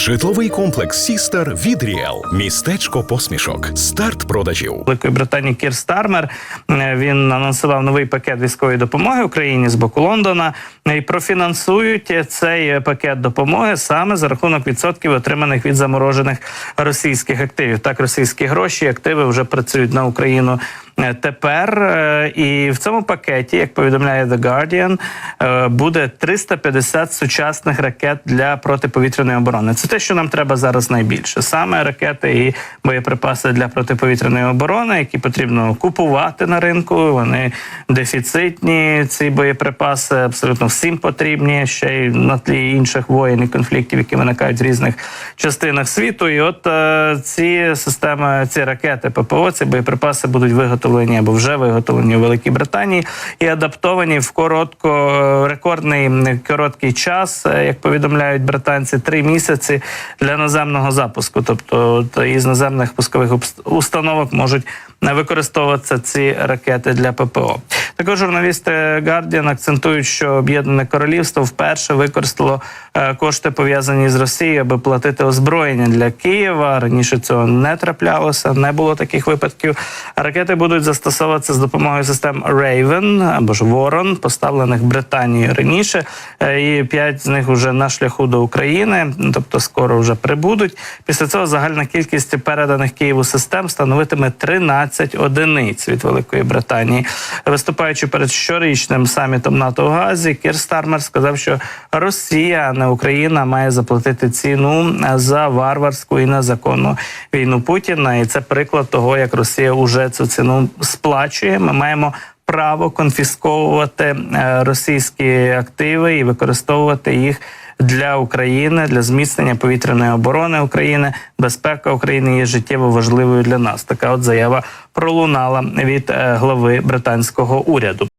Житловий комплекс Сістер від Ріел. Містечко посмішок. Старт продажів. Великої Британії Кір Стармер. Е, Він анонсував новий пакет військової допомоги Україні з боку Лондона Е, і профінансують цей пакет допомоги саме за рахунок відсотків, отриманих від заморожених російських активів. Так, російські гроші активи вже працюють на Україну. Е, Тепер Е, і в цьому пакеті, як повідомляє The Guardian, е, буде 350 сучасних ракет для протиповітряної оборони. Це те, що нам треба зараз найбільше. Саме ракети і боєприпаси для протиповітряної оборони, які потрібно купувати на ринку. Вони дефіцитні. Ці боєприпаси абсолютно всім потрібні. Ще й на тлі інших воєн і конфліктів, які виникають в різних частинах світу. І от ці системи, ці ракети ППО, ці боєприпаси будуть виготовлені або вже виготовлені у Великій Британії і адаптовані в коротко рекордний короткий час, е, як повідомляють британці, три місяці для наземного запуску. Тобто із наземних пускових установок можуть не використовуватися ці ракети для ППО. Також журналісти Guardian акцентують, що Об'єднане Королівство вперше використало е, кошти пов'язані з Росією, аби платити озброєння для Києва. Раніше цього не траплялося, не було таких випадків. Ракети будуть застосовуватися з допомогою систем Raven або ж Ворон, поставлених Британією раніше. Е, І п'ять з них вже на шляху до України, тобто скоро вже прибудуть. Після цього загальна кількість переданих Києву систем становитиме 13 одиниць від Великої Британії. Виступаючи перед щорічним самітом НАТО в Газі, Кір Стармер сказав, що Росія, а не Україна, має заплатити ціну за варварську і незаконну війну Путіна. І це приклад того, як Росія уже цю ціну сплачує. Ми маємо право конфісковувати е, російські активи і використовувати їх. Для України для зміцнення повітряної оборони України безпека України є життєво важливою для нас. Така от заява пролунала від е, глави британського уряду.